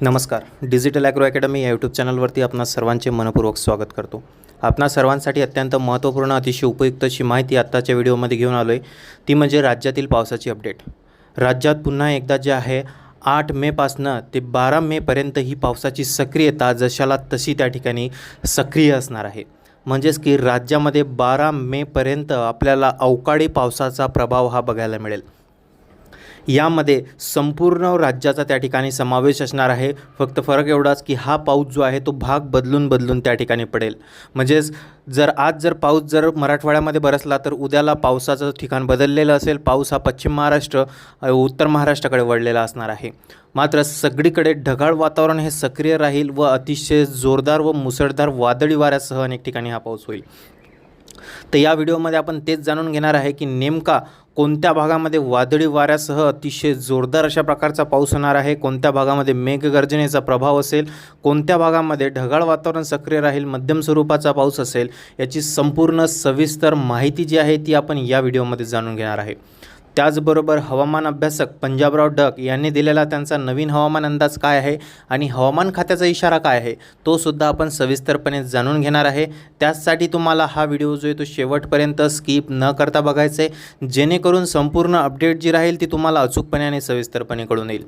नमस्कार. Digital agro academy या YouTube चॅनलवरती आपणा सर्वांचे मनपूर्वक स्वागत करतो. आपणा सर्वांसाठी अत्यंत महत्त्वपूर्ण अतिशय उपयुक्त अशी माहिती आत्ताच्या व्हिडिओमध्ये घेऊन आलो आहे ती म्हणजे राज्यातील पावसाची अपडेट. राज्यात पुन्हा एकदा जे आहे आठ मेपासनं ते बारा मेपर्यंत ही पावसाची सक्रियता जशाला तशी त्या ठिकाणी सक्रिय असणार आहे. म्हणजेच की राज्यामध्ये बारा मेपर्यंत आपल्याला अवकाळी पावसाचा प्रभाव हा बघायला मिळेल. यामध्ये संपूर्ण राज्याचा त्या ठिकाणी समावेश असणार आहे. फक्त फरक एवढाच की हा पाऊस जो आहे तो भाग बदलून बदलून त्या ठिकाणी पडेल. म्हणजेच जर आज जर पाऊस जर मराठवाड्यामध्ये बरसला तर उद्याला पावसाचं ठिकाण बदललेलं असेल. पाऊस हा पश्चिम महाराष्ट्र उत्तर महाराष्ट्राकडे वळलेला असणार आहे. मात्र सगळीकडे ढगाळ वातावरण हे सक्रिय राहील व अतिशय जोरदार व मुसळधार वादळी वाऱ्यासह अनेक ठिकाणी हा पाऊस होईल. तर या व्हिडिओमध्ये आपण तेच जाणून घेणार आहे की नेमका कोणत्या भागामध्ये वादळी वाऱ्यासह अतिशय जोरदार अशा प्रकारचा पाऊस होणार आहे? कोणत्या भागामध्ये मेघगर्जनेचा प्रभाव असेल? कोणत्या भागामध्ये ढगाळ वातावरण सक्रिय राहील? मध्यम स्वरूपाचा पाऊस असेल? याची संपूर्ण सविस्तर माहिती जी आहे ती आपण या व्हिडिओमध्ये जाणून घेणार आहे. त्याचबरोबर हवामान अभ्यासक पंजाबराव डक यांनी दिलेला त्यांचा नवीन हवामान अंदाज काय आहे आणि हवामान खात्याचा इशारा काय आहे तो सुद्धा आपण सविस्तरपणे जाणून घेणार आहे. त्याचसाठी तुम्हाला हा व्हिडिओ जो आहे तो शेवटपर्यंत स्किप न करता बघायचा आहे जेणेकरून संपूर्ण अपडेट जी राहील ती तुम्हाला अचूकपणे आणि सविस्तरपणे कळून येईल.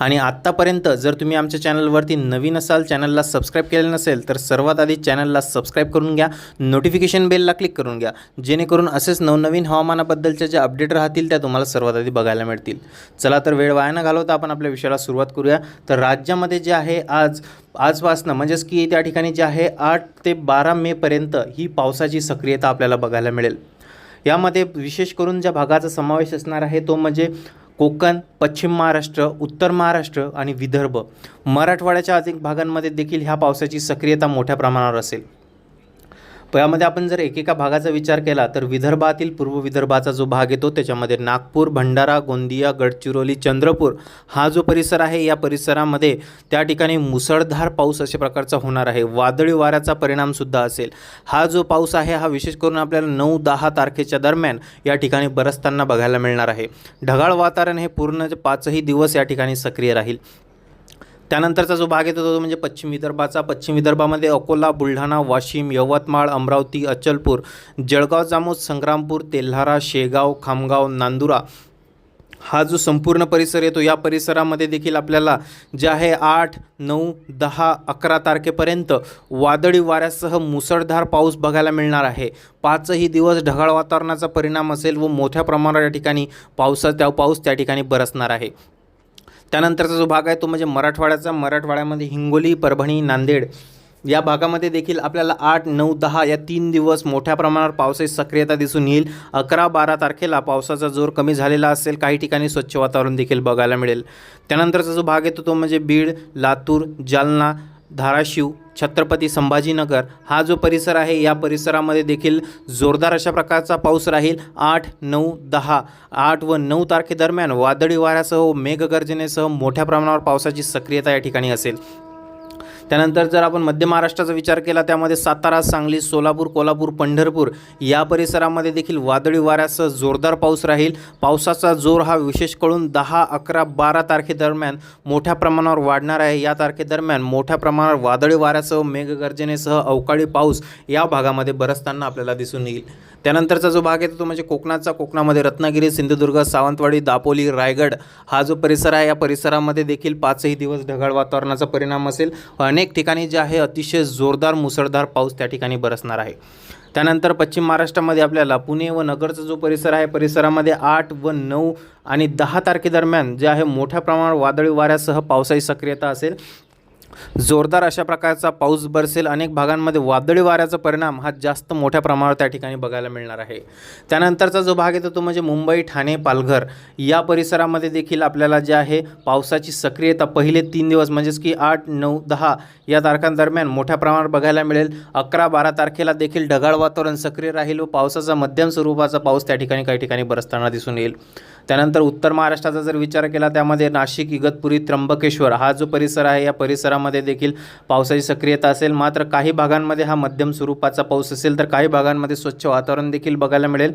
आणि आत्तापर्यंत जर तुम्ही आमच्या चॅनलवरती नवीन असाल चॅनलला सबस्क्राईब केलेलं नसेल तर सर्वात आधी चॅनलला सबस्क्राईब करून घ्या नोटिफिकेशन बेलला क्लिक करून घ्या जेणेकरून असेच नवनवीन हवामानाबद्दलच्या ज्या अपडेट राहतील त्या तुम्हाला सर्वात आधी बघायला मिळतील. चला तर वेळ वाया न घालवता आपण आपल्या विषयाला सुरुवात करूया. तर राज्यामध्ये जे आहे आज आजपासनं म्हणजेच की त्या ठिकाणी जे आहे आठ ते बारा मेपर्यंत ही पावसाची सक्रियता आपल्याला बघायला मिळेल. यामध्ये विशेष करून ज्या भागाचा समावेश असणार आहे तो म्हणजे कोकण पश्चिम महाराष्ट्र उत्तर महाराष्ट्र आणि विदर्भ. मराठवाड्याच्या अधिक भागांमध्ये देखील ह्या पावसाची सक्रियता मोठ्या प्रमाणावर असेल. यामध्ये आपण जर एकेका भागाचा विचार केला तर विदर्भातील पूर्व विदर्भाचा जो भाग येतो त्याच्यामध्ये नागपूर भंडारा गोंदिया गडचिरोली चंद्रपूर हा जो परिसर आहे या परिसरामध्ये त्या ठिकाणी मुसळधार पाऊस अशा प्रकारचा होणार आहे. वादळी वाऱ्याचा परिणामसुद्धा असेल. हा जो पाऊस आहे हा विशेष करून आपल्याला नऊ दहा तारखेच्या दरम्यान या ठिकाणी बरसताना बघायला मिळणार आहे. ढगाळ वातावरण हे पूर्ण पाचही दिवस या ठिकाणी सक्रिय राहील. त्यानंतरचा जो भाग येतो तो म्हणजे पश्चिम विदर्भाचा. पश्चिम विदर्भामध्ये अकोला बुलढाणा वाशिम यवतमाळ अमरावती अचलपूर जळगाव जामोद संग्रामपूर तेल्हारा शेगाव खामगाव नांदुरा. हा जो संपूर्ण परिसर येतो या परिसरामध्ये देखील आपल्याला जे आहे आठ नऊ दहा अकरा तारखेपर्यंत वादळी वाऱ्यासह मुसळधार पाऊस बघायला मिळणार आहे. पाचही दिवस ढगाळ वातावरणाचा परिणाम असेल व मोठ्या प्रमाणात या ठिकाणी पावसा त्या पाऊस त्या ठिकाणी बरसणार आहे. त्यानंतरचा जो भाग आहे तो म्हणजे मराठवाड्याचा. मराठवाड्यामध्ये हिंगोली परभणी नांदेड या भागामध्ये देखील आपल्याला आठ नऊ दहा या तीन दिवस मोठ्या प्रमाणावर पावसाची सक्रियता दिसून येईल. अकरा बारा तारखेला पावसाचा जोर कमी झालेला असेल. काही ठिकाणी स्वच्छ वातावरण देखील बघायला मिळेल. त्यानंतरचा जो भाग येतो तो म्हणजे बीड लातूर जालना धाराशिव छत्रपती संभाजीनगर हा जो परिसर आहे या परिसरामध्ये देखील जोरदार अशा प्रकारचा पाऊस राहील. आठ नऊ दहा आठ व नऊ तारखेदरम्यान वादळी वाऱ्यासह मेघगर्जनेसह मोठ्या प्रमाणावर पावसाची सक्रियता या ठिकाणी असेल. त्यानंतर जर आपण मध्य महाराष्ट्राचा विचार केला त्यामध्ये सातारा सांगली सोलापूर कोल्हापूर पंढरपूर या परिसरामध्ये देखील वादळी वाऱ्यासह जोरदार पाऊस राहील. पावसाचा जोर हा विशेष करून दहा अकरा बारा तारखेदरम्यान मोठ्या प्रमाणावर वाढणार आहे. या तारखेदरम्यान मोठ्या प्रमाणावर वादळी वाऱ्यासह मेघगर्जनेसह अवकाळी पाऊस या भागामध्ये बरसताना आपल्याला दिसून येईल. त्यानंतरचा जो भाग येतो तो म्हणजे कोकणाचा. कोकणामध्ये रत्नागिरी सिंधुदुर्ग सावंतवाडी दापोली रायगड हा जो परिसर आहे या परिसरामध्ये देखील पाचही दिवस ढगाळ वातावरणाचा परिणाम असेल. अनेक अनेक ठिकाणी जे आहे अतिशय जोरदार मुसळधार पाऊस त्या ठिकाणी बरसणार आहे. त्यानंतर पश्चिम महाराष्ट्रामध्ये आपल्याला पुणे व नगरचा जो परिसर आहे परिसरामध्ये आठ व नऊ आणि दहा तारखेदरम्यान जे आहे मोठ्या प्रमाणावर वादळी वाऱ्यासह पावसाची सक्रियता असेल. जोरदार अशा प्रकारचा पाऊस बरसेल. अनेक भागांमध्ये वादळी वाऱ्याचा परिणाम हा जास्त मोठ्या प्रमाणावर त्या ठिकाणी बघायला मिळणार आहे. त्यानंतरचा जो भाग येतो तो म्हणजे मुंबई ठाणे पालघर. या परिसरामध्ये देखील आपल्याला जे आहे पावसाची सक्रियता पहिले तीन दिवस म्हणजेच की आठ नऊ दहा या तारखांदरम्यान मोठ्या प्रमाणावर बघायला मिळेल. अकरा बारा तारखेला देखील ढगाळ वातावरण सक्रिय राहील व पावसाचा मध्यम स्वरूपाचा पाऊस त्या ठिकाणी काही ठिकाणी बरसताना दिसून येईल. त्यानंतर उत्तर महाराष्ट्राचा जर विचार केला त्यामध्ये नाशिक इगतपुरी त्र्यंबकेश्वर हा जो परिसर आहे या परिसरामध्ये देखील पावसाची सक्रियता असेल. मात्र काही भागांमध्ये हा मध्यम स्वरूपाचा पाऊस असेल तर काही भागांमध्ये स्वच्छ वातावरण देखील बघायला मिळेल.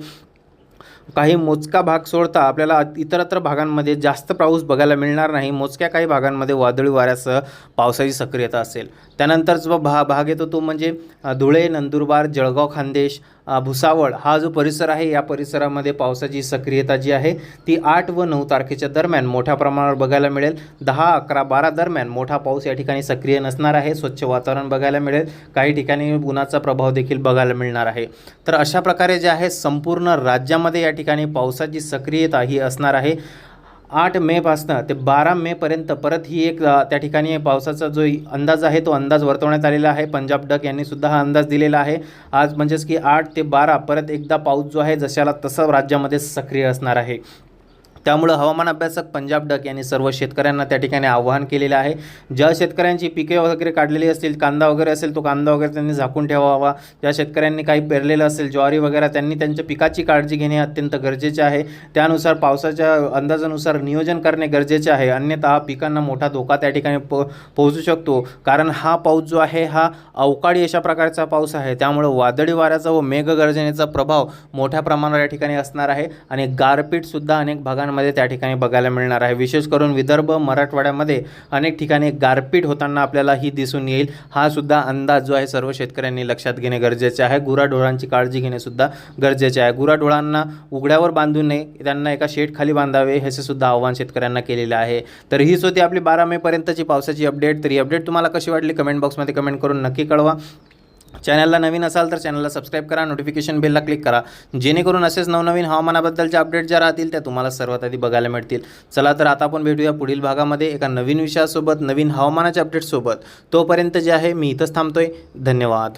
काही मोजका भाग सोडता आपल्याला इतरत्र भागांमध्ये जास्त पाऊस बघायला मिळणार नाही. मोजक्या काही भागांमध्ये वादळी वाऱ्यासह पावसाची सक्रियता असेल. त्यानंतर जो भा भाग येतो तो म्हणजे धुळे नंदुरबार जळगाव खानदेश भुसावळ हा जो परिसर आहे या परिसरामध्ये पावसाची सक्रियता जी आहे ती आठ व नऊ तारखेच्या दरम्यान मोठ्या प्रमाणावर बघायला मिळेल. दहा अकरा बारा दरम्यान मोठा पाऊस या ठिकाणी सक्रिय नसणार आहे. स्वच्छ वातावरण बघायला मिळेल. काही ठिकाणी उन्हाचा प्रभाव देखील बघायला मिळणार आहे. तर अशा प्रकारे जे आहे संपूर्ण राज्यामध्ये या ठिकाणी पावसाची सक्रियता ही असणार आहे. आठ मेपासनं ते बारा मेपर्यंत परत ही एक त्या ठिकाणी पावसाचा जो अंदाज आहे तो अंदाज वर्तवण्यात आलेला आहे. पंजाब डक यांनी सुद्धा हा अंदाज दिलेला आहे. आज म्हणजेच की आठ ते बारा परत एकदा पाऊस जो आहे जशाला तसं राज्यामध्ये सक्रिय असणार आहे. त्यामुळं हवामान अभ्यासक पंजाब डक यांनी सर्व शेतकऱ्यांना त्या ठिकाणी आवाहन केलेलं आहे. ज्या शेतकऱ्यांची पिके वगैरे काढलेली असतील कांदा वगैरे असेल तो कांदा वगैरे त्यांनी झाकून ठेवावा. ज्या शेतकऱ्यांनी काही पेरलेलं असेल ज्वारी वगैरे त्यांनी त्यांच्या पिकाची काळजी घेणे अत्यंत गरजेचे आहे. त्यानुसार पावसाच्या अंदाजानुसार नियोजन करणे गरजेचे आहे. अन्यथा पिकांना मोठा धोका त्या ठिकाणी प पोहोचू शकतो. कारण हा पाऊस जो आहे हा अवकाळी अशा प्रकारचा पाऊस आहे. त्यामुळं वादळी वाऱ्याचा व मेघगर्जनेचा प्रभाव मोठ्या प्रमाणावर या ठिकाणी असणार आहे. आणि गारपीटसुद्धा अनेक भागांमध्ये त्या ठिकाणी बघायला मिळणार आहे. विशेष करून विदर्भ मराठवाड्यामध्ये अनेक ठिकाणी गारपीट होताना आपल्याला ही दिसून येईल. हा सुद्धा अंदाज जो आहे सर्व शेतकऱ्यांनी लक्षात घेणे गरजेचे आहे. गुराढोरांची काळजी घेणेसुद्धा गरजेचे आहे. गुराढोरांना उघड्यावर बांधू नये त्यांना एका शेडखाली बांधावे ह्याचे सुद्धा आव्हान शेतकऱ्यांना केलेलं आहे. तर हीच होती आपली बारा मेपर्यंतची पावसाची अपडेट. तर ही अपडेट तुम्हाला कशी वाटली? कमेंट बॉक्समध्ये कमेंट करून नक्की कळवा. चॅनलला नवीन असाल तर चॅनलला सबस्क्राईब करा नोटिफिकेशन बेलला क्लिक करा. जेणेकरून असेच नवनवीन हवामानाबद्दलच्या अपडेट ज्या राहतील त्या तुम्हाला सर्वात आधी बघायला मिळतील. चला तर आता आपण भेटूया पुढील भागामध्ये एका नवीन विषयासोबत नवीन हवामानाच्या अपडेटसोबत तोपर्यंत जे आहे मी इथंच थांबतोय. धन्यवाद.